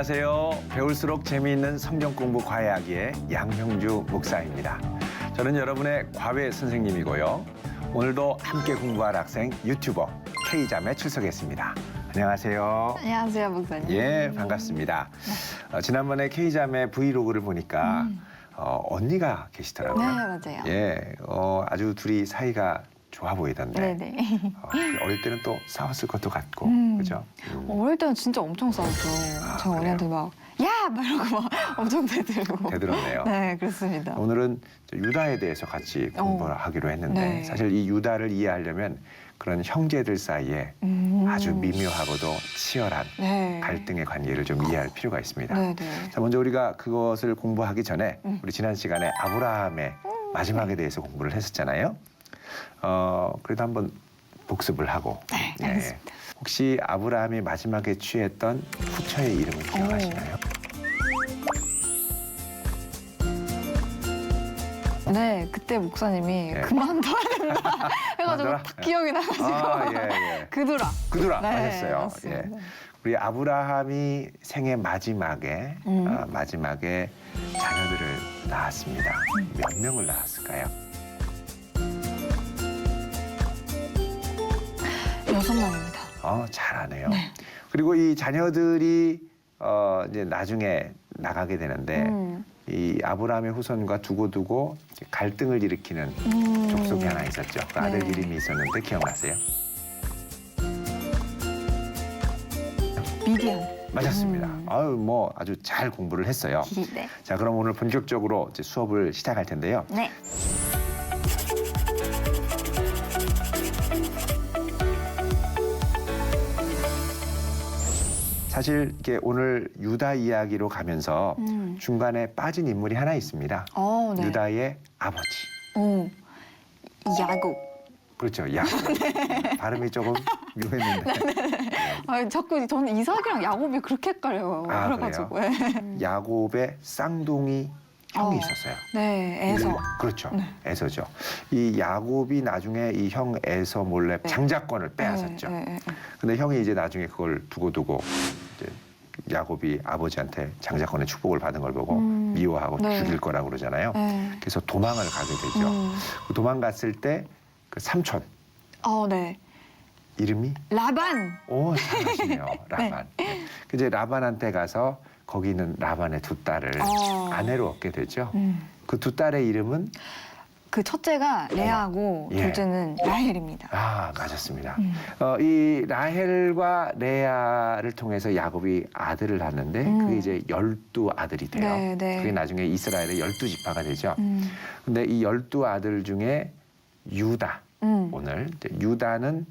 안녕하세요. 배울수록 재미있는 성경 공부 과외하기의 양형주 목사입니다. 저는 여러분의 과외 선생님이고요. 오늘도 함께 공부할 학생 유튜버 K잠에 출석했습니다. 안녕하세요. 안녕하세요, 목사님. 예, 반갑습니다. 어, 지난번에 K잠의 브이로그를 보니까 어, 언니가 계시더라고요. 네, 맞아요. 예, 어, 아주 둘이 사이가 좋아 보이던데. 네네. 어, 어릴 때는 또 싸웠을 것도 같고, 음. 그죠? 음. 어릴 때는 진짜 엄청 싸웠죠. 아, 저 언니한테 막, 야! 막 이러고 막 엄청 대들고. 대들었네요. 네, 그렇습니다. 오늘은 저 유다에 대해서 같이 공부를 어. 하기로 했는데 네. 사실 이 유다를 이해하려면 그런 형제들 사이에 음. 아주 미묘하고도 치열한 네. 갈등의 관계를 좀 이해할 필요가 있습니다. 네 네. 자, 먼저 우리가 그것을 공부하기 전에 음. 우리 지난 시간에 아브라함의 마지막에 대해서 공부를 했었잖아요. 어, 그래도 한번 복습을 하고. 네, 예. 알겠습니다. 혹시 아브라함이 마지막에 취했던 후처의 이름을 기억하시나요? 네, 그때 목사님이 네. 그만둬야 된다 해가지고 그만둬라? 딱 기억이 나가지고. 아, 예, 예. 그두라. 그두라 네, 하셨어요. 맞습니다. 예. 우리 아브라함이 생애 마지막에 음. 아, 마지막에 자녀들을 낳았습니다. 몇 명을 낳았을까요? 여섯 명입니다. 어, 잘하네요. 네. 그리고 이 자녀들이 어, 이제 나중에 나가게 되는데 음. 이 아브라함의 후손과 두고두고 갈등을 일으키는 음. 족속이 하나 있었죠. 그 아들 네. 이름이 있었는데 기억나세요? 미디안. 맞았습니다. 음. 아유 뭐 아주 잘 공부를 했어요. 네. 자 그럼 오늘 본격적으로 이제 수업을 시작할 텐데요. 네. 사실 이게 오늘 유다 이야기로 가면서 음. 중간에 빠진 인물이 하나 있습니다. 어, 네. 유다의 아버지. 오. 야곱. 그렇죠. 야곱. 발음이 조금 묘했는데 아 자꾸 저는 이삭이랑 야곱이 그렇게 헷갈려요. 아, 그래가지고. 네. 야곱의 쌍둥이 형이 어. 있었어요. 네, 에서. 그렇죠. 네. 에서죠. 이 야곱이 나중에 이 형 에서 몰래 네. 장자권을 빼앗았죠. 네, 네, 네. 근데 형이 이제 나중에 그걸 두고두고 야곱이 아버지한테 장자권의 축복을 받은 걸 보고 음. 미워하고 네. 죽일 거라고 그러잖아요. 네. 그래서 도망을 가게 되죠. 음. 그 도망갔을 때 그 삼촌 어, 네. 이름이 라반. 오 잘하시네요. 라반. 네. 그 이제 라반한테 가서 거기 있는 라반의 두 딸을 어. 아내로 얻게 되죠. 음. 그두 딸의 이름은 그 첫째가 레아고 예. 둘째는 라헬입니다. 아 맞았습니다. 음. 어, 이 라헬과 레아를 통해서 야곱이 아들을 낳는데 음. 그게 이제 열두 아들이 돼요. 네, 네. 그게 나중에 이스라엘의 열두 지파가 되죠. 음. 근데 이 열두 아들 중에 유다 음. 오늘 이제 유다는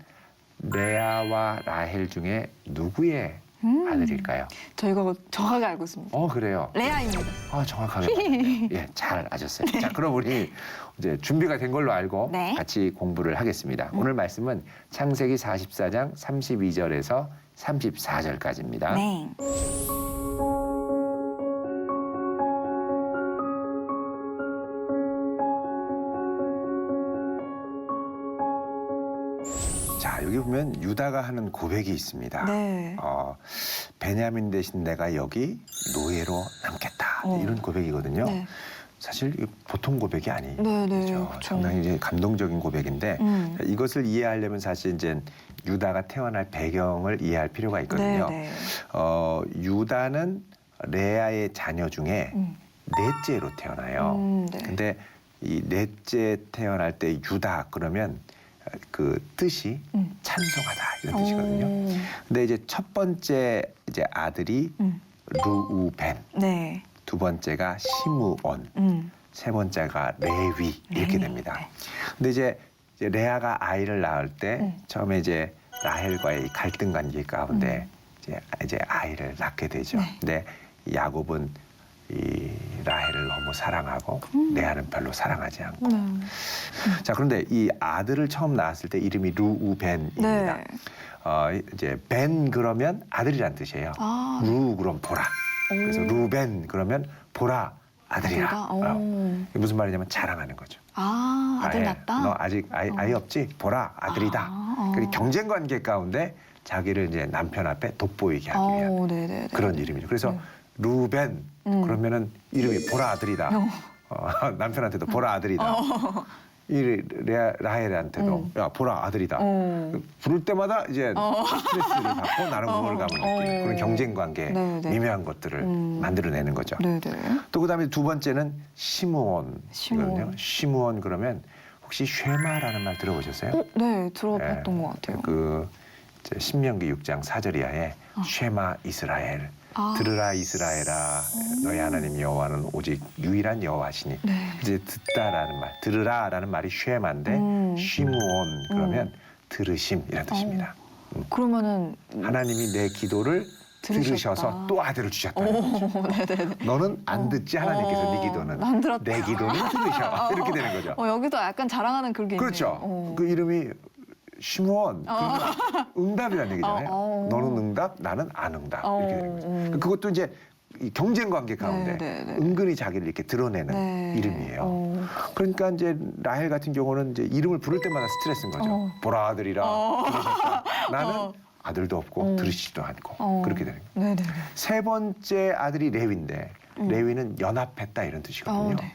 레아와 라헬 중에 누구의 음. 아들일까요? 저 이거 정확하게 알고 있습니다. 어 그래요. 레아입니다. 아 정확하게 맞네요. 예, 잘 아셨어요. 자, 그럼 우리 이제 준비가 된 걸로 알고 네. 같이 공부를 하겠습니다. 오늘 말씀은 창세기 44장 32절에서 34절까지입니다. 네. 보면 유다가 하는 고백이 있습니다. 네. 어, 베냐민 대신 내가 여기 노예로 남겠다. 어. 이런 고백이거든요. 네. 사실 보통 고백이 아니죠. 네, 네. 그쵸. 상당히 이제 감동적인 고백인데 음. 이것을 이해하려면 사실 이제 유다가 태어날 배경을 이해할 필요가 있거든요. 네, 네. 어, 유다는 레아의 자녀 중에 음. 넷째로 태어나요. 음, 네. 근데 이 넷째 태어날 때 유다 그러면 그 뜻이 음. 찬송하다 이런 뜻이거든요. 오. 근데 이제 첫 번째 이제 아들이 음. 루우벤, 네. 두 번째가 시므온, 음. 세 번째가 레위 이렇게 레위, 됩니다. 네. 근데 이제, 이제 레아가 아이를 낳을 때 음. 처음에 이제 라헬과의 이 갈등 관계 가운데 이제, 이제 아이를 낳게 되죠. 음. 네. 근데 야곱은 이 라헬을 너무 사랑하고 레아는 별로 사랑하지 않고. 음. 자 그런데 이 아들을 처음 낳았을 때 이름이 루우벤입니다. 네. 어, 이제 벤 그러면 아들이란 뜻이에요. 아. 루 그럼 보라. 그래서 오. 루벤 그러면 보라 아들이라. 아들이다? 어. 오. 이게 무슨 말이냐면 자랑하는 거죠. 아, 아들 예, 낳다? 너 아직 아이, 아이 없지? 보라 아들이다. 아, 어. 그리고 경쟁 관계 가운데 자기를 이제 남편 앞에 돋보이게 하기 위한 어, 네네. 그런 이름이죠. 그래서 네. 루벤 음. 그러면은 이름이 보라 아들이다. 어. 어, 남편한테도 보라 아들이다. 이 레- 라헬한테도 음. 야 보라 아들이다. 어. 부를 때마다 이제 스트레스를 받고 어. 우월감을 느끼는 어. 그런 경쟁 관계, 네, 네. 미묘한 것들을 음. 만들어내는 거죠. 네네. 또 그다음에 두 번째는 시므온이거든요. 시므온. 시므온 그러면 혹시 쉐마라는 말 들어보셨어요? 어, 네 들어봤던 예. 것 같아요. 그 이제 신명기 6장 4절 이하에 어. 쉐마 이스라엘 아. 들으라 이스라엘아 너희 하나님 여호와는 오직 유일한 여호와시니 네. 이제 듣다라는 말 들으라라는 말이 쉐마인데 음. 쉬무온 그러면 들으심 이런 뜻입니다. 그러면은 하나님이 내 기도를 들으셨다. 들으셔서 또 아들을 주셨다. 오, 네네네. 너는 안 듣지 하나님께서 어, 네 기도는 난 들었다. 내 기도는 들으셔 이렇게 되는 거죠. 어 여기도 약간 자랑하는 그런 게 그렇죠. 있네요. 어. 그 이름이 시므온 그러면 응답이라는 얘기잖아요. 어, 어. 너는 응답, 나는 안 응답 어, 이렇게 되는 거죠. 음. 그것도 이제 이 경쟁 관계 가운데 네, 네, 네. 은근히 자기를 이렇게 드러내는 네. 이름이에요. 어. 그러니까 이제 라헬 같은 경우는 이제 이름을 부를 때마다 스트레스인 거죠. 어. 보라 아들이라 어. 나는 어. 아들도 없고 어. 들으시지도 않고 어. 그렇게 되는 거예요. 네네. 세 번째 아들이 레위인데 음. 레위는 연합했다 이런 뜻이거든요. 어, 네.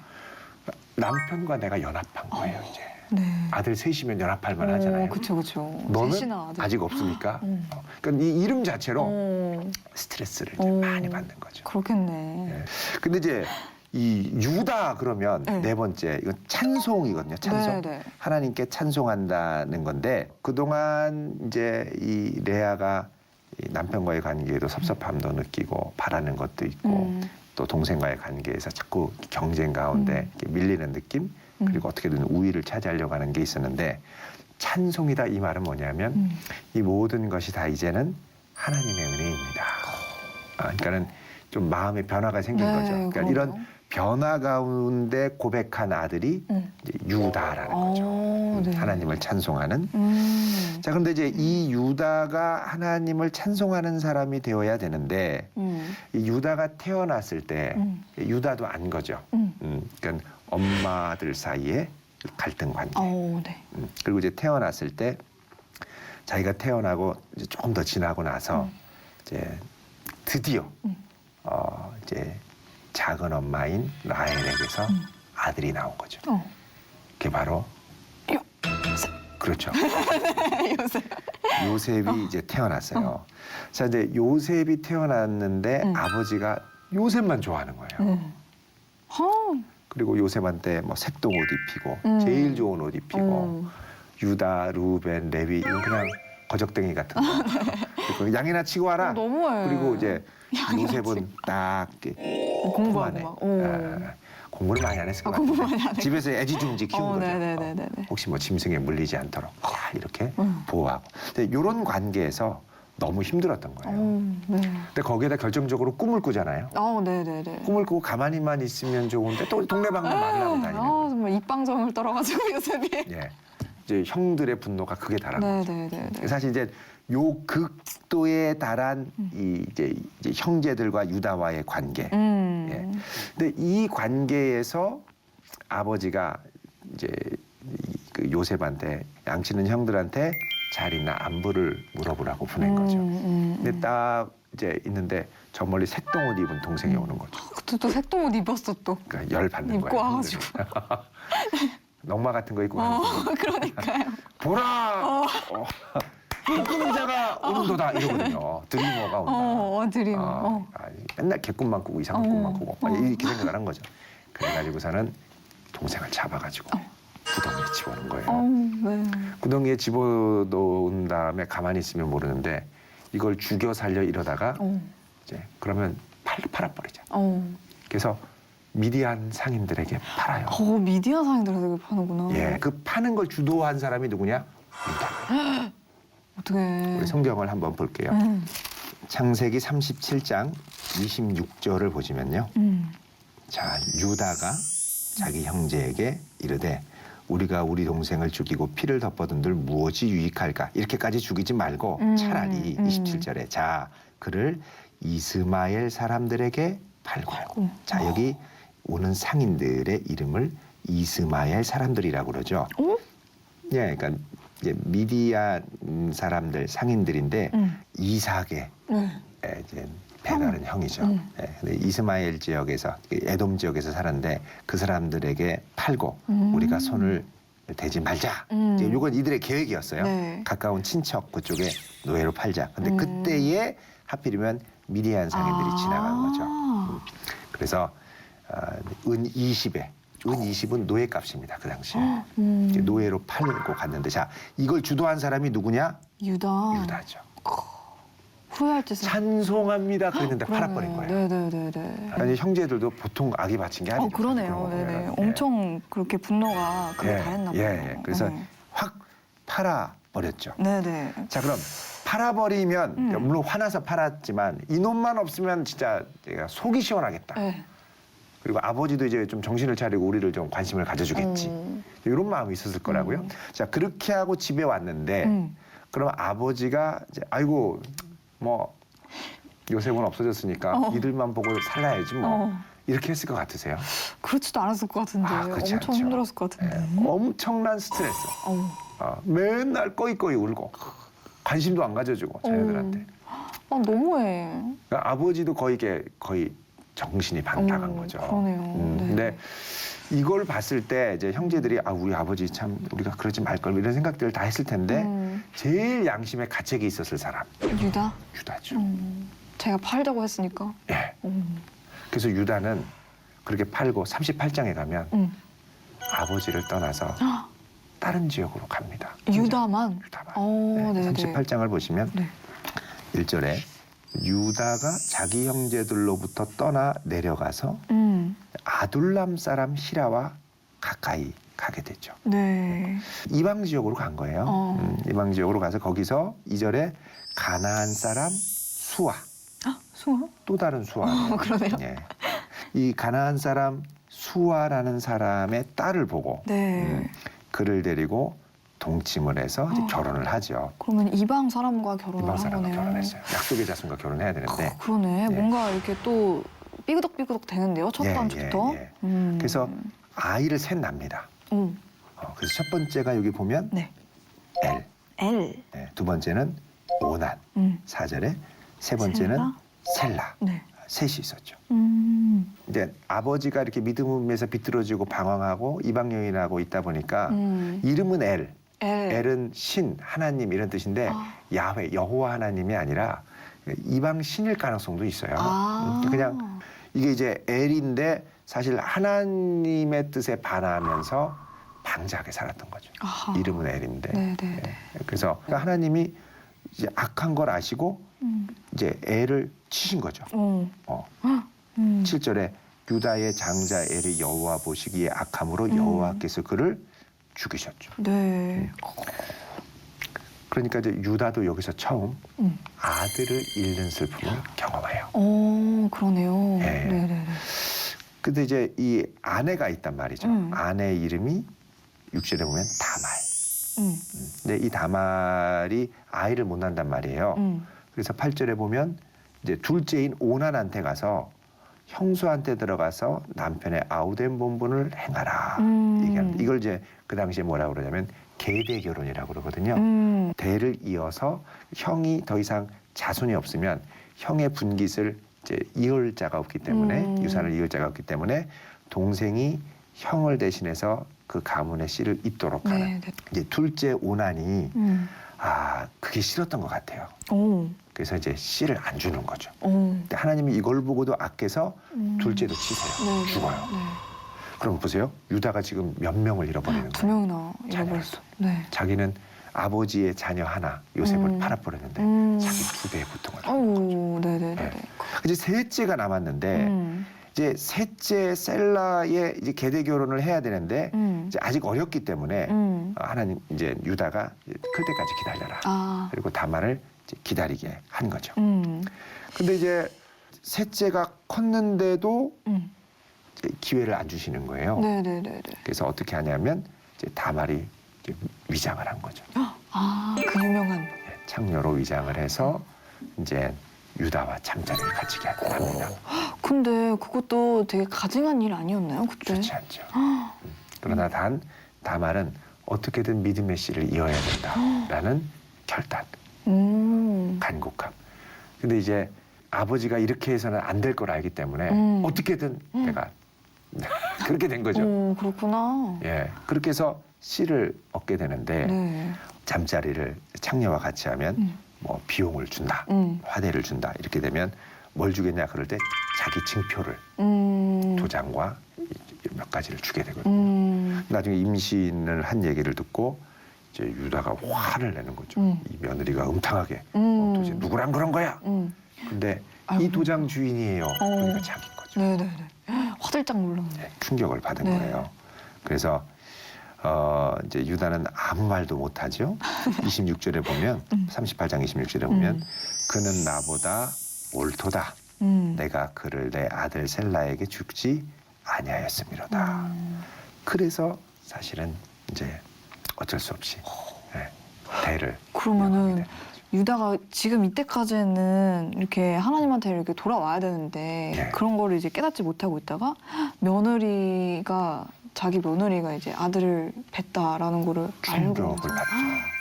남편과 내가 연합한 거예요 이제. 네. 아들 셋이면 연합할 만 하잖아요. 그렇죠, 그렇죠. 너는 셋이나 아들. 아직 없습니까? 음. 어, 그러니까 이 이름 자체로 어, 스트레스를 이제 어. 많이 받는 거죠. 그렇겠네. 예. 근데 이제 이 유다 그러면 네. 네 번째 이건 찬송이거든요. 찬송. 네, 네. 하나님께 찬송한다는 건데 그동안 이제 이 레아가 이 남편과의 관계에도 섭섭함도 느끼고 바라는 것도 있고 음. 또 동생과의 관계에서 자꾸 경쟁 가운데 음. 이렇게 밀리는 느낌 음. 그리고 어떻게든 우위를 차지하려고 하는 게 있었는데 찬송이다 이 말은 뭐냐면 음. 이 모든 것이 다 이제는 하나님의 은혜입니다. 아, 그러니까는 좀 마음의 변화가 생긴 네, 거죠. 그러니까 그럼요. 이런 변화 가운데 고백한 아들이 음. 유다라는 거죠. 어, 네. 하나님을 찬송하는. 음. 자, 그런데 이제 이 유다가 하나님을 찬송하는 사람이 되어야 되는데 음. 이 유다가 태어났을 때 음. 유다도 안 거죠. 음. 음, 그러니까 엄마들 사이에 갈등 관계. 어, 네. 음, 그리고 이제 태어났을 때 자기가 태어나고 이제 조금 더 지나고 나서 음. 이제 드디어 음. 어, 이제 작은 엄마인 라헬에게서 음. 아들이 나온 거죠. 어. 그게 바로 요- 그렇죠. 요새. 요셉이 이제 태어났어요. 자, 이제 요셉이 태어났는데 음. 아버지가 요셉만 좋아하는 거예요. 음. 어. 그리고 요셉한테 뭐 색동 옷 입히고 음. 제일 좋은 옷 입히고 음. 유다, 루벤, 레위 이건 그냥 거적댕이 같은 거. 그리고 양이나 치고 와라. 어, 너무해. 그리고 이제 양이나 요셉은 딱 이렇게. 막. 어. 아, 공부를 많이 안 했을 아, 것 같아요. 많이 안 했- 집에서 애지중지 키운 어, 거죠. 네네네네네. 어, 혹시 뭐 짐승에 물리지 않도록 아, 이렇게 음. 보호하고. 근데 이런 관계에서 너무 힘들었던 거예요. 어, 네. 근데 거기에다 결정적으로 꿈을 꾸잖아요. 어, 네네네. 꿈을 꾸고 가만히만 있으면 좋은데 또 동네방네 말을 하고 다니는 아. 정말 입방정을 떨어가지고 요셉이. 예. 이제 형들의 분노가 극에 달한 거죠. 네네네. 사실 이제 요 극도에 달한 이 이제, 이제 형제들과 유다와의 관계. 음. 예. 근데 이 관계에서 아버지가 이제 이 그 요셉한테 양치는 형들한테 잘 있나 안부를 물어보라고 보낸 거죠. 음, 근데 딱 이제 있는데 저 멀리 색동 옷 입은 동생이 오는 거죠. 그때 또 색동 옷 입었어 또. 그러니까 열 받는 입고 거예요. 와가지고. 넉마 같은 거 입고 어, 가는 거. 그러니까요. 보라. 어. 꿈꾸자가 오는도다 이러거든요. 드리머가 온다. 어, 어, 드림. 아, 어. 아, 맨날 개꿈만 꾸고 이상한 꿈만 어, 꾸고 어. 이렇게 생각을 한 거죠. 그래가지고서는 동생을 잡아가지고 어. 구덩이에 집어넣은 거예요. 어, 네. 구덩이에 집어넣은 다음에 가만히 있으면 모르는데 이걸 죽여 살려 이러다가 어, 이제 그러면 팔, 팔아버리죠. 어. 그래서 미디안 상인들에게 팔아요. 어, 미디어 상인들한테 파는구나. 예, 그 파는 걸 주도한 사람이 누구냐? 유다. 어떻게. 우리 성경을 한번 볼게요. 음, 창세기 37장 26절을 보시면요. 음. 자, 유다가 자기 형제에게 이르되 우리가 우리 동생을 죽이고 피를 덮어둔들 무엇이 유익할까? 이렇게까지 죽이지 말고 음, 차라리 음. 27절에 자, 그를 이스마엘 사람들에게 팔고 음. 자, 여기 오는 상인들의 이름을 이스마엘 사람들이라고 그러죠. 어? 예, 그러니까 이제 미디안 사람들 상인들인데 음. 이삭의 네. 예, 이제 배가는 형이죠. 음. 예, 근데 이스마엘 지역에서 에돔 지역에서 살았는데 그 사람들에게 팔고 음. 우리가 손을 대지 말자. 음. 이제 이건 이들의 계획이었어요. 네. 가까운 친척 그쪽에 노예로 팔자. 근데 음. 그때에 하필이면 미디안 상인들이 아. 지나간 거죠. 음. 그래서 어, 은 20에 은 20은 노예 값입니다. 그 당시에. 음. 이제 노예로 팔고 갔는데 자 이걸 주도한 사람이 누구냐? 유다. 유다죠. 후회할 짓을. 찬송합니다. 그랬는데 팔아버린 거예요. 네네네네. 아니 형제들도 보통 악이 바친 게 아니죠. 어 그러네요. 네네. 예. 엄청 그렇게 분노가 그게 예, 다했나 봐요. 예, 예. 그래서 네. 확 팔아 버렸죠. 네네. 자 그럼 팔아버리면 음. 물론 화나서 팔았지만 이놈만 없으면 진짜 내가 속이 시원하겠다. 네. 그리고 아버지도 이제 좀 정신을 차리고 우리를 좀 관심을 가져주겠지. 음. 이런 마음이 있었을 거라고요. 음. 자 그렇게 하고 집에 왔는데 음. 그럼 아버지가 이제 아이고 뭐 요셉은 없어졌으니까 어. 이들만 보고 살라야지 뭐 어. 이렇게 했을 것 같으세요. 그렇지도 않았을 것 같은데. 아, 그렇지 엄청 않죠. 힘들었을 것 예, 같은데. 엄청난 스트레스. 어우. 어, 맨날 꺼이꺼이 울고 관심도 안 가져주고 자녀들한테. 아 너무해. 그러니까 아버지도 거의 이게 거의 정신이 반탁한 어, 거죠. 그러네요. 음, 네. 근데 이걸 봤을 때 이제 형제들이 아 우리 아버지 참 우리가 그러지 말걸 이런 생각들을 다 했을 텐데 음. 제일 양심의 가책이 있었을 사람 유다. 유다죠. 음. 제가 팔자고 했으니까. 예. 음. 그래서 유다는 그렇게 팔고 38장에 가면 음. 아버지를 떠나서 아, 다른 지역으로 갑니다. 유다만. 유다만. 어, 네, 네 네. 38장을 보시면 네. 1절에 유다가 자기 형제들로부터 떠나 내려가서 음. 아둘람 사람 히라와 가까이 가게 되죠. 네. 이방 지역으로 간 거예요. 어. 음, 이방 지역으로 가서 거기서 2절에 가나안 사람 수아 아, 수아? 또 다른 수아. 어, 그러네요. 예. 이 가나안 사람 수아라는 사람의 딸을 보고 네. 음, 그를 데리고 동침을 해서 이제 어. 결혼을 하죠. 그러면 이방 사람과 결혼을 이방 한 사람과 거네요. 결혼했어요. 약속의 자손과 결혼해야 되는데 어, 그러네. 예. 뭔가 이렇게 또 삐그덕삐그덕 되는데요. 첫 예, 단추부터. 예, 예. 음. 그래서 아이를 셋 납니다. 음. 어, 그래서 첫 번째가 여기 보면 네. 엘, L. 네, 두 번째는 오난, 음. 사절에 세 번째는 셀라, 네. 셋이 있었죠. 음. 이제 아버지가 이렇게 믿음에서 비뚤어지고 방황하고 이방 여인하고 있다 보니까 음. 이름은 엘, L. 엘은 신, 하나님 이런 뜻인데 아. 야훼, 여호와 하나님이 아니라 이방 신일 가능성도 있어요. 아. 음, 그냥 이게 이제 엘인데 사실 하나님의 뜻에 반하면서 방자하게 살았던 거죠. 아하. 이름은 엘인데. 네, 네, 네. 예, 그래서 그러니까 하나님이 이제 악한 걸 아시고 음. 이제 엘을 치신 거죠. 어. 어. 음. 7절에 유다의 장자 엘이 여호와 보시기에 악함으로 음. 여호와께서 그를 죽이셨죠. 네. 그러니까 이제 유다도 여기서 처음 음. 아들을 잃는 슬픔을 경험해요. 어, 그러네요. 예. 네, 네, 네. 근데 이제 이 아내가 있단 말이죠. 음. 아내 이름이 6절에 보면 다말. 음. 근데 이 다말이 아이를 못 낳는단 말이에요. 음. 그래서 8절에 보면 이제 둘째인 오난한테 가서 형수한테 들어가서 남편의 아우된 본분을 행하라 음. 얘기합니다. 이걸 이제 그 당시에 뭐라 고 그러냐면 계대 결혼이라고 그러거든요. 음. 대를 이어서 형이 더 이상 자손이 없으면 형의 분깃을 이제 이을 자가 없기 때문에 음. 유산을 이을 자가 없기 때문에 동생이 형을 대신해서 그 가문의 씨를 잇도록 하는 네, 네. 이제 둘째 오난이 음. 아 그게 싫었던 것 같아요. 오. 그래서 이제 씨를 안 주는 거죠. 오. 근데 하나님이 이걸 보고도 아껴서 음. 둘째도 치세요. 네, 네, 죽어요. 네. 그럼 보세요. 유다가 지금 몇 명을 잃어버리는 두 거예요. 명이나 잃어버렸어. 네. 자기는 아버지의 자녀 하나 요셉을 음. 팔아버렸는데 음. 자기 두 배의 고통을 당한 거죠. 아유, 네, 네, 네, 네. 이제 셋째가 남았는데 음. 이제 셋째 셀라의 이제 계대 결혼을 해야 되는데 음. 이제 아직 어렸기 때문에 음. 어, 하나님 이제 유다가 이제 클 때까지 기다려라. 아. 그리고 다말을 이제 기다리게 한 거죠. 음. 근데 이제 셋째가 컸는데도 음. 기회를 안 주시는 거예요. 네, 네, 네, 네. 그래서 어떻게 하냐면 이제 다말이 이제 위장을 한 거죠. 아, 그 유명한. 네, 창녀로 위장을 해서 이제 유다와 잠자리를 가지게 합니다. 근데 그것도 되게 가증한 일 아니었나요, 그때? 좋지 않죠. 아, 그러나 단 다말은 어떻게든 믿음의 씨를 이어야 된다라는 결단, 음. 간곡함. 근데 이제 아버지가 이렇게 해서는 안 될 걸 알기 때문에 음. 어떻게든 음. 내가 그렇게 된 거죠. 오, 그렇구나. 예, 그렇게 해서 씨를 얻게 되는데 네. 잠자리를 창녀와 같이 하면 음. 뭐 비용을 준다, 음. 화대를 준다 이렇게 되면 뭘 주겠냐 그럴 때 자기 증표를 음. 도장과 이- 몇 가지를 주게 되거든요. 음. 나중에 임신을 한 얘기를 듣고 이제 유다가 화를 내는 거죠. 음. 이 며느리가 음탕하게 어, 음. 도대체 누구랑 그런 거야? 음. 근데 아이고. 이 도장 주인이에요. 그러니까 자기 거죠. 네네네. 화들짝 놀랐네. 네, 충격을 받은 네. 거예요. 그래서 어, 이제 유다는 아무 말도 못하죠. 26절에 보면 음. 38장 26절에 보면 음. 그는 나보다 옳도다. 음. 내가 그를 내 아들 셀라에게 죽지 아니하였음이로다. 음. 그래서 사실은 이제 어쩔 수 없이 네, 대를 그러면은 거죠. 유다가 지금 이때까지는 이렇게 하나님한테 이렇게 돌아와야 되는데 네. 그런 거를 이제 깨닫지 못하고 있다가 며느리가 자기 며느리가 이제 아들을 뵀다라는 거를 알고 충격을 받죠.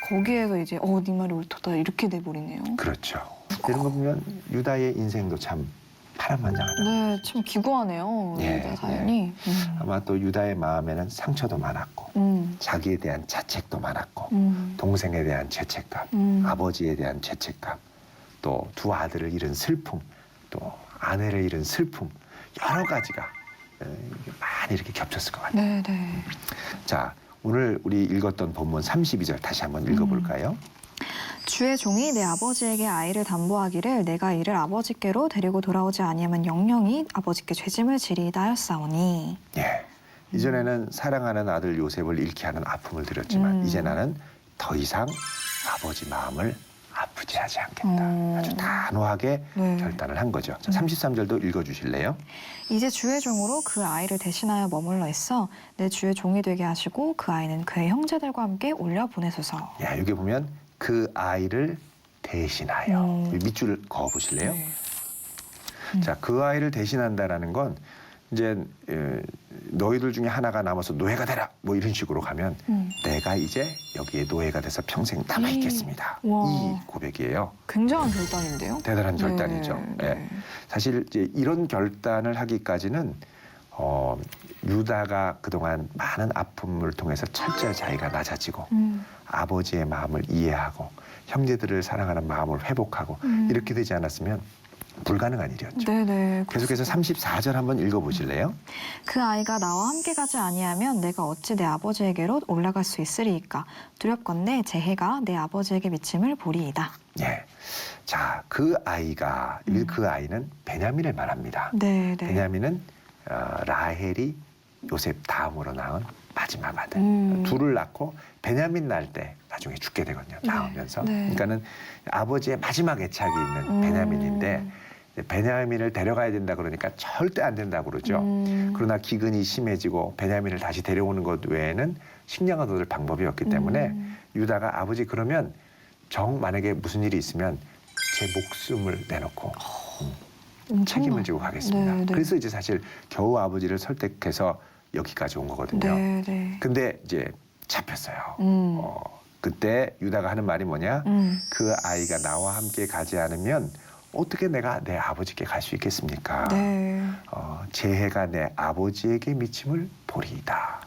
거기에서 이제 어 네 말이 옳다 이렇게 돼 버리네요. 그렇죠. 이런 거 보면 유다의 인생도 참 파란만장하다. 네, 참 기구하네요. 예, 유다 사연이. 음. 아마 또 유다의 마음에는 상처도 많았고 음. 자기에 대한 자책도 많았고 음. 동생에 대한 죄책감, 음. 아버지에 대한 죄책감, 또 두 아들을 잃은 슬픔, 또 아내를 잃은 슬픔 여러 가지가 에, 이게 많이 이렇게 겹쳤을 것 같아요. 네, 네. 자, 오늘 우리 읽었던 본문 32절 다시 한번 읽어볼까요? 주의 종이 내 아버지에게 아이를 담보하기를 내가 이를 아버지께로 데리고 돌아오지 아니하면 영영이 아버지께 죄짐을 지리이다 하였사오니 예. 이전에는 사랑하는 아들 요셉을 잃게 하는 아픔을 드렸지만 음. 이제 나는 더 이상 아버지 마음을 아프지 하지 않겠다. 음. 아주 단호하게 네. 결단을 한 거죠. 자, 음. 33절도 읽어 주실래요? 이제 주의 종으로 그 아이를 대신하여 머물러 있어 내 주의 종이 되게 하시고 그 아이는 그의 형제들과 함께 올려 보내소서. 야, 여기 보면 그 아이를 대신하여 음. 밑줄 그어 보실래요? 네. 자, 그 아이를 대신한다라는 건 이제 에, 너희들 중에 하나가 남아서 노예가 되라 뭐 이런 식으로 가면 음. 내가 이제 여기에 노예가 돼서 평생 남아 있겠습니다. 음. 와. 이 고백이에요. 굉장한 결단인데요. 대단한 결단이죠. 네, 예. 네. 사실 이제 이런 결단을 하기까지는 어, 유다가 그동안 많은 아픔을 통해서 철저히 자기가 낮아지고 음. 아버지의 마음을 이해하고 형제들을 사랑하는 마음을 회복하고 음. 이렇게 되지 않았으면 불가능한 일이었죠. 네네. 계속해서 34절 한번 읽어보실래요? 그 아이가 나와 함께 가지 아니하면 내가 어찌 내 아버지에게로 올라갈 수 있으리이까 두렵건대 제 해가 내 아버지에게 미침을 보리이다. 예. 자, 그 아이가 음. 그 아이는 베냐민을 말합니다. 네네. 베냐민은 어, 라헬이 요셉 다음으로 낳은 마지막 아들. 음. 둘을 낳고 베냐민 낳을 때 나중에 죽게 되거든요. 네, 낳으면서. 네. 그러니까는 아버지의 마지막 애착이 있는 음. 베냐민인데 베냐민을 데려가야 된다 그러니까 절대 안 된다 그러죠. 음. 그러나 기근이 심해지고 베냐민을 다시 데려오는 것 외에는 식량을 얻을 방법이 없기 때문에 음. 유다가 아버지 그러면 정 만약에 무슨 일이 있으면 제 목숨을 내놓고 엄청나- 책임을 지고 가겠습니다. 네, 네. 그래서 이제 사실 겨우 아버지를 설득해서 여기까지 온 거거든요. 네 네. 근데 이제 잡혔어요. 음. 어, 그때 유다가 하는 말이 뭐냐? 음. 그 아이가 나와 함께 가지 않으면 어떻게 내가 내 아버지께 갈 수 있겠습니까? 네. 어, 재해가 내 아버지에게 미침을 보리이다.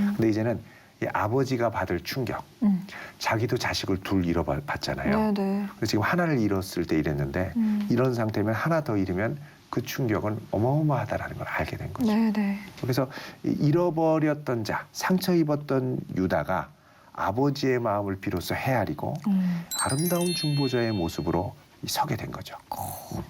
음. 근데 이제는 이 아버지가 받을 충격, 음. 자기도 자식을 둘 잃어봤잖아요. 네네. 그래서 지금 하나를 잃었을 때 이랬는데 음. 이런 상태면 하나 더 잃으면 그 충격은 어마어마하다라는 걸 알게 된 거죠. 네네. 그래서 이 잃어버렸던 자, 상처 입었던 유다가 아버지의 마음을 비로소 헤아리고 음. 아름다운 중보자의 모습으로 이 서게 된 거죠.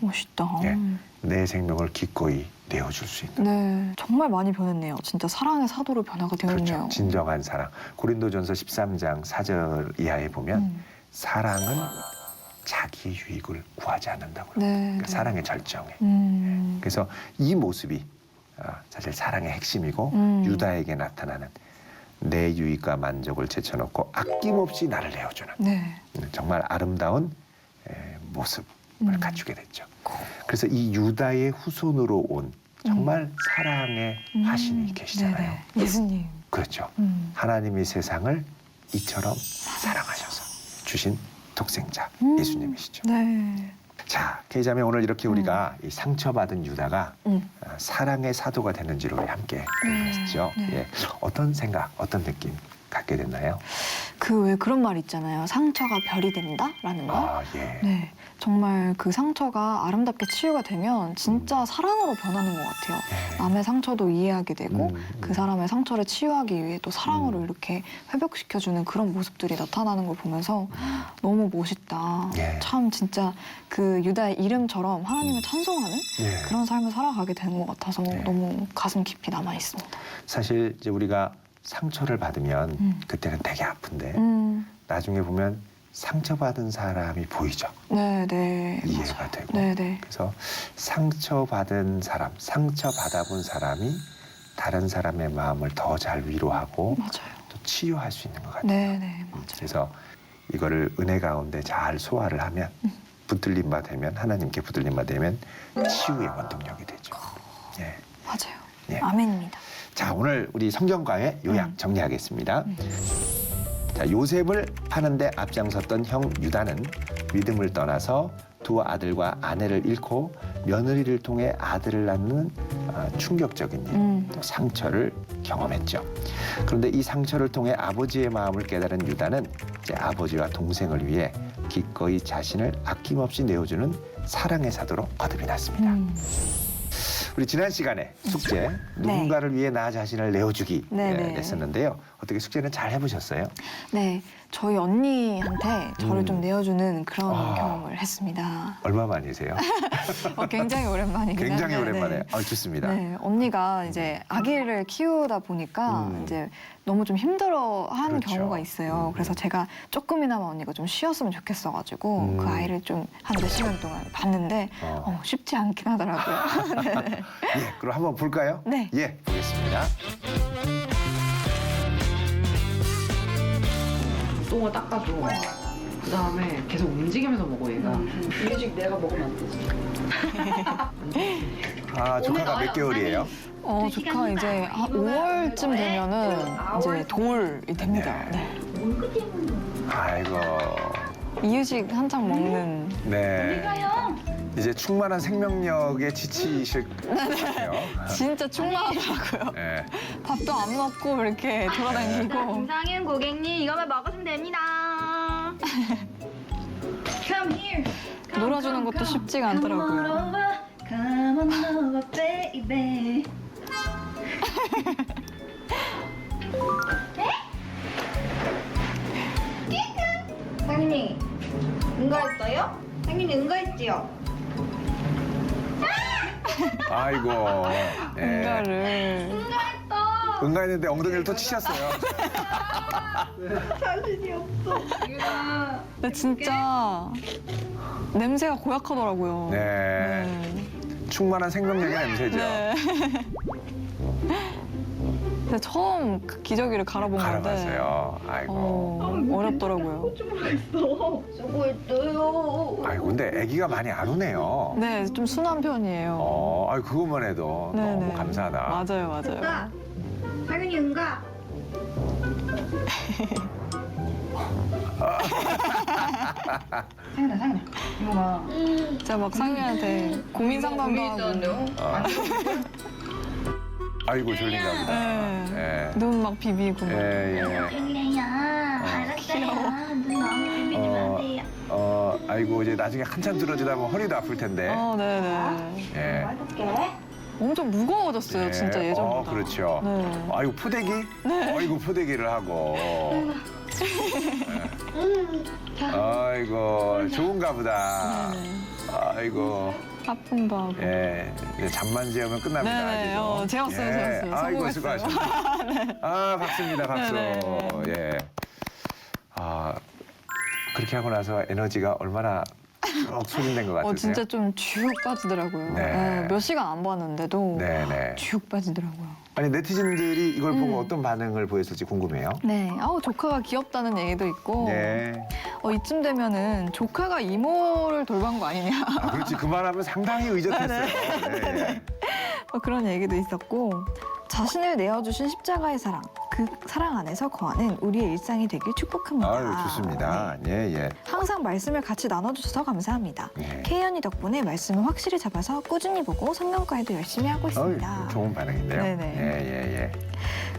멋있다. 예. 내 생명을 기꺼이 내어줄 수 있는. 네. 정말 많이 변했네요. 진짜 사랑의 사도로 변화가 되었네요. 그렇죠. 진정한 사랑. 고린도전서 13장 4절 이하에 보면 음. 사랑은 자기 유익을 구하지 않는다고요. 네. 그러니까 네. 사랑의 절정에. 음. 그래서 이 모습이 아, 사실 사랑의 핵심이고 음. 유다에게 나타나는 내 유익과 만족을 제쳐놓고 아낌없이 나를 내어주는 네. 정말 아름다운 에, 모습을 음. 갖추게 됐죠. 그래서 이 유다의 후손으로 온 정말 사랑의 음. 화신이 계시잖아요. 네네. 예수님. 그렇죠. 음. 하나님이 세상을 이처럼 사랑하셔서 주신 독생자 음. 예수님이시죠. 네. 자, K자매 오늘 이렇게 우리가 이 상처받은 유다가 음. 어, 사랑의 사도가 되는지를 우리 함께 네. 했죠. 네. 예. 어떤 생각, 어떤 느낌 갖게 됐나요? 그 왜 그런 말 있잖아요. 상처가 별이 된다라는 거. 아, 예. 네. 정말 그 상처가 아름답게 치유가 되면 진짜 사랑으로 변하는 것 같아요. 네. 남의 상처도 이해하게 되고 음, 그 음. 사람의 상처를 치유하기 위해 또 사랑으로 음. 이렇게 회복시켜주는 그런 모습들이 나타나는 걸 보면서 너무 멋있다. 예. 참 진짜 그 유다의 이름처럼 하나님을 찬송하는 예. 그런 삶을 살아가게 되는 것 같아서 네. 너무 가슴 깊이 남아 있습니다. 사실 이제 우리가 상처를 받으면 음. 그때는 되게 아픈데 음, 나중에 보면 상처받은 사람이 보이죠. 네, 네, 이해가 맞아요. 되고. 네, 네, 그래서 상처받은 사람, 상처받아본 사람이 다른 사람의 마음을 더 잘 위로하고 맞아요. 또 치유할 수 있는 것 같아요. 네, 네, 음, 맞아요. 그래서 이거를 은혜 가운데 잘 소화를 하면 음. 붙들림 바 되면 하나님께 붙들림 바 되면 치유의 원동력이 되죠. 예. 맞아요. 예. 아멘입니다. 자 오늘 우리 성경과의 요약 음. 정리하겠습니다. 음. 자 요셉을 파는데 앞장섰던 형 유다는 믿음을 떠나서 두 아들과 아내를 잃고 며느리를 통해 아들을 낳는 아, 충격적인 일, 음. 또 상처를 경험했죠. 그런데 이 상처를 통해 아버지의 마음을 깨달은 유다는 이제 아버지와 동생을 위해 기꺼이 자신을 아낌없이 내어주는 사랑의 사도로 거듭이 났습니다. 음. 우리 지난 시간에 숙제 누군가를 위해 나 자신을 내어주기 네, 예, 네. 냈었는데요. 어떻게 숙제는 잘 해보셨어요? 네, 저희 언니한테 저를 음. 좀 내어주는 그런 아. 경험을 했습니다. 얼마 만이세요? 어, 굉장히 오랜만이긴 굉장히 한데, 오랜만에. 네. 아, 좋습니다. 네, 언니가 이제 아기를 키우다 보니까 음. 이제 너무 좀 힘들어하는 그렇죠. 경우가 있어요. 음. 그래서 제가 조금이나마 언니가 좀 쉬었으면 좋겠어가지고 음. 그 아이를 좀 한 몇 시간 동안 봤는데 어. 어, 쉽지 않긴 하더라고요. 네. 예, 그럼 한번 볼까요? 네. 예, 보겠습니다. 똥을 닦아줘. 그 다음에 계속 움직이면서 먹어 얘가. 뮤직 내가 먹으면 안 되지. 아, 조카가 몇 개월이에요? 어, 조카 이제 한 5월쯤 되면은 이제 돌이 됩니다. 네. 아이고. 이유식 한창 먹는 네. 이제 충만한 생명력에 지치실 것 같아요. 진짜 충만하더라고요. 네. 밥도 안 먹고 이렇게 돌아다니고 김상윤 고객님 이거만 먹으시면 됩니다. Come here. Come, 놀아주는 come, 것도 come. 쉽지가 Come on 않더라고요. over. Come on over, baby. 상윤이 응가했어요? 상윤이 응가했지요? 아이고. 예. 응가를 응가했어. 응가했는데 엉덩이를 또 치셨어요. 자신이 없어. 근데 진짜 냄새가 고약하더라고요. 네. 네. 충만한 생명력의 냄새죠. 네. 근데 처음 그 기저귀를 갈아본 건데 갈아봤어요. 아이고. 어, 어렵더라고요. 수고했어. 수고했어요. 아이고, 근데 아기가 많이 안 우네요. 네, 좀 순한 편이에요. 어, 아이 그것만 해도 네, 너무 네. 감사하다. 맞아요, 맞아요. 응가. 상윤이 응가. 상윤아 상윤아 이거 봐. 제가 막 상윤한테 고민 상담도 하고 어. 아이고 졸린가 보다. 네. 예. 눈 막 비비고 막. 예, 예. 그래요. 알았어요. 눈 너무 비비지 어, 마세요. 어, 아이고 이제 나중에 한참 들어주다 보면 허리도 아플 텐데. 어, 네네. 예. 해볼게. 엄청 무거워졌어요, 예. 진짜 예전보다. 어, 그렇죠. 네. 아이고 푸대기? 아이고 푸대기를 하고. 예. 아이고 좋은가 보다. 아이고 아픔도 하고. 예 이제 잠만 재우면 끝납니다. 네네. 아직도. 어, 재웠어요, 재웠어요. 아이고 성공했어요. 수고하셨습니다. 아 박수입니다 박수. 네네. 예. 아 그렇게 하고 나서 에너지가 얼마나 쭉 소진된 것 같으세요? 어, 진짜 좀 쭉 빠지더라고요. 네. 네, 몇 시간 안 봤는데도 네네. 쭉 빠지더라고요. 아니 네티즌들이 이걸 보고 음. 어떤 반응을 보였을지 궁금해요. 네, 아우 조카가 귀엽다는 얘기도 있고, 네. 어, 이쯤 되면은 조카가 이모를 돌ban 거 아니냐, 아, 그렇지 그 말하면 상당히 의젓했어요. 네. 뭐 그런 얘기도 있었고, 자신을 내어주신 십자가의 사랑, 그 사랑 안에서 거하는 우리의 일상이 되길 축복합니다. 아유, 좋습니다. 네. 예, 예. 항상 말씀을 같이 나눠주셔서 감사합니다. 예. K 언니 덕분에 말씀을 확실히 잡아서 꾸준히 보고 성경과에도 열심히 하고 있습니다. 어이, 좋은 반응인데요. 네네. 예, 예,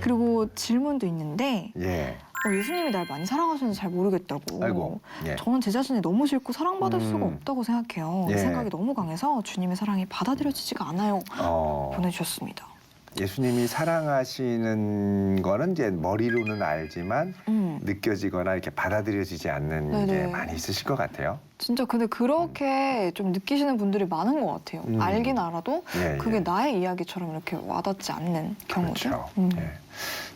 그리고 질문도 있는데 예. 예. 어, 예수님이 날 많이 사랑하시는지 잘 모르겠다고. 아이고. 예. 저는 제 자신이 너무 싫고 사랑받을 음. 수가 없다고 생각해요. 예. 이 생각이 너무 강해서 주님의 사랑이 받아들여지지가 않아요. 어. 보내주셨습니다. 예수님이 사랑하시는 거는 이제 머리로는 알지만 음. 느껴지거나 이렇게 받아들여지지 않는 게 네네. 많이 있으실 것 같아요. 진짜 근데 그렇게 좀 느끼시는 분들이 많은 것 같아요. 음. 알긴 알아도 예, 그게 예. 나의 이야기처럼 이렇게 와닿지 않는 경우들. 그렇죠. 음. 예.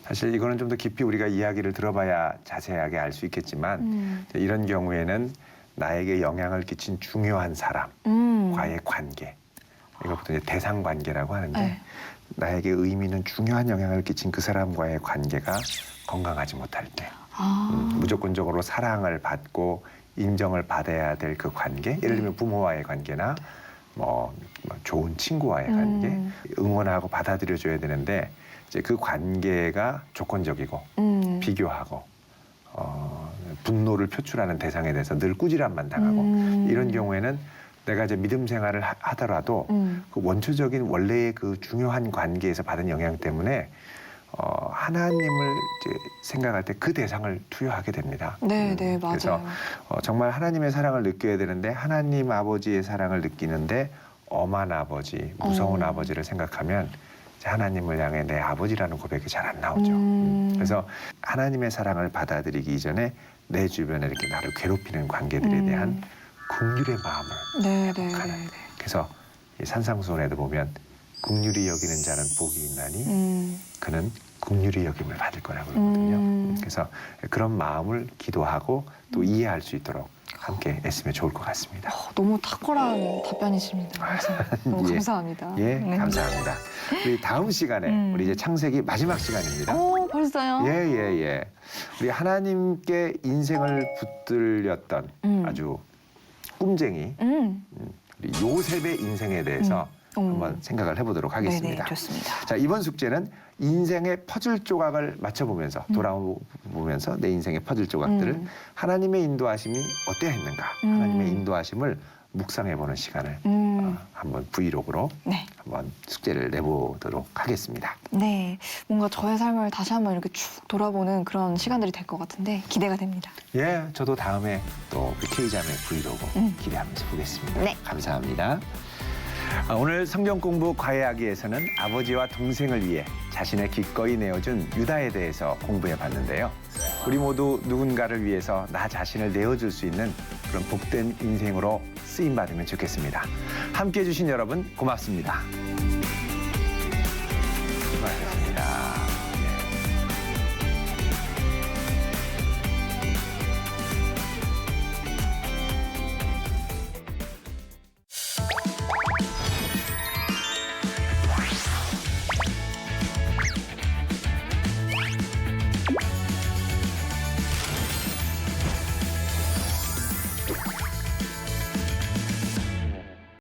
사실 이거는 좀 더 깊이 우리가 이야기를 들어봐야 자세하게 알 수 있겠지만 음. 이런 경우에는 나에게 영향을 끼친 중요한 사람과의 음. 관계. 보통 이제 대상 관계라고 하는데 네. 나에게 의미는 중요한 영향을 끼친 그 사람과의 관계가 건강하지 못할 때 아. 음, 무조건적으로 사랑을 받고 인정을 받아야 될 그 관계 예를 들면 부모와의 관계나 뭐, 뭐 좋은 친구와의 관계 음. 응원하고 받아들여줘야 되는데 이제 그 관계가 조건적이고 음. 비교하고 어, 분노를 표출하는 대상에 대해서 늘 꾸지람만 당하고 음. 이런 경우에는 내가 이제 믿음 생활을 하- 하더라도 음. 그 원초적인 원래의 그 중요한 관계에서 받은 영향 때문에 어, 하나님을 이제 생각할 때 그 대상을 투여하게 됩니다. 네, 음, 네, 맞아요. 그래서 어, 정말 하나님의 사랑을 느껴야 되는데 하나님 아버지의 사랑을 느끼는데 엄한 아버지, 무서운 어. 아버지를 생각하면 이제 하나님을 향해 내 아버지라는 고백이 잘 안 나오죠. 음. 음, 그래서 하나님의 사랑을 받아들이기 이전에 내 주변에 이렇게 나를 괴롭히는 관계들에 음. 대한 긍휼의 마음을 네, 네, 네, 가는. 네. 그래서 이 산상수훈에도 보면 긍휼히 여기는 자는 복이 있나니 음. 그는 긍휼히 여김을 받을 거라고 그러거든요. 음. 그래서 그런 마음을 기도하고 또 이해할 수 있도록 함께 애쓰면 좋을 것 같습니다. 어, 너무 탁월한 답변이십니다. 너무 예. 감사합니다. 예, 네. 감사합니다. 우리 다음 시간에 음. 우리 이제 창세기 마지막 시간입니다. 오, 벌써요? 예, 예, 예. 우리 하나님께 인생을 붙들렸던 음. 아주 꿈쟁이 음. 우리 요셉의 인생에 대해서 음. 한번 생각을 해보도록 하겠습니다. 네네, 좋습니다. 자 이번 숙제는 인생의 퍼즐 조각을 맞춰보면서 음. 돌아보면서 내 인생의 퍼즐 조각들을 음. 하나님의 인도하심이 어떠했는가 음. 하나님의 인도하심을 묵상해보는 시간을 음. 어, 한번 브이로그로 네. 한번 숙제를 내보도록 하겠습니다. 네. 뭔가 저의 삶을 다시 한번 이렇게 쭉 돌아보는 그런 시간들이 될 것 같은데 기대가 됩니다. 예, 저도 다음에 또 우리 K자매 브이로그 음. 기대하면서 보겠습니다. 네. 감사합니다. 아, 오늘 성경 공부 과외하기에서는 아버지와 동생을 위해 자신을 기꺼이 내어준 유다에 대해서 공부해 봤는데요. 우리 모두 누군가를 위해서 나 자신을 내어줄 수 있는 그런 복된 인생으로 쓰임 받으면 좋겠습니다. 함께 해주신 여러분 고맙습니다.